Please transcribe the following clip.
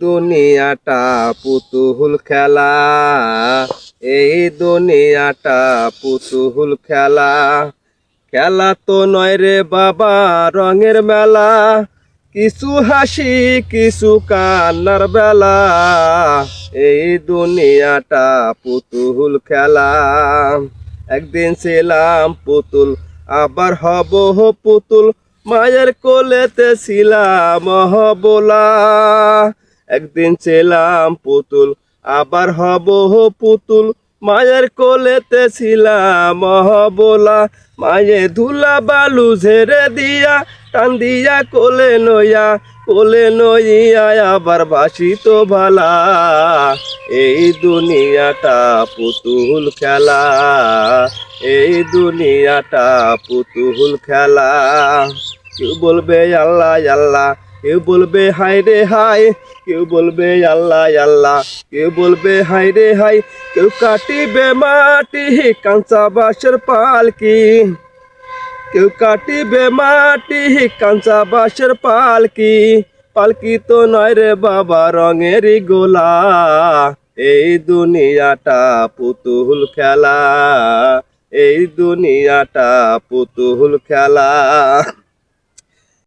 দুনিয়াটা পুতুল খেলা। এই দুনিয়াটা পুতুল খেলা। খেলা তো নয় রে বাবা, রঙের মেলা। কিছু হাসি, কিছু কান্নার বেলা। এই দুনিয়াটা পুতুল খেলা। একদিন ছিলাম পুতুল, আবার হব পুতুল। মায়ের কোলেতে ছিলাম হবলা। একদিন ছিলাম পুতুল, আবার হব পুতুল। মায়ের কোলেতে ছিলাম হবলা মায়ে ধুলা বালু ঝেড়ে দিয়া, টান দিয়া কোলে নইয়া কোলে নইয়া আবার বাসি তো ভালা। এই দুনিয়াটা পুতুল খেলা, এই দুনিয়াটা পুতুল খেলা। বলবে আল্লাহ আল্লাহ কেউ বলবে হাই রে হাই কেউ বলবে, আল্লাহ আল্লাহ। কেউ বলবে হাই রে হাই কেউ কাটিবে মাটি কাঁচা বাসের পালকি। কেউ কাটিবে মাটি কাঁচা বাসের পালকি। পালকি তো নয় রে বাবা, রঙেরই গোলা। এই দুনিয়াটা পুতুল খেলা। এই দুনিয়াটা পুতুল খেলা।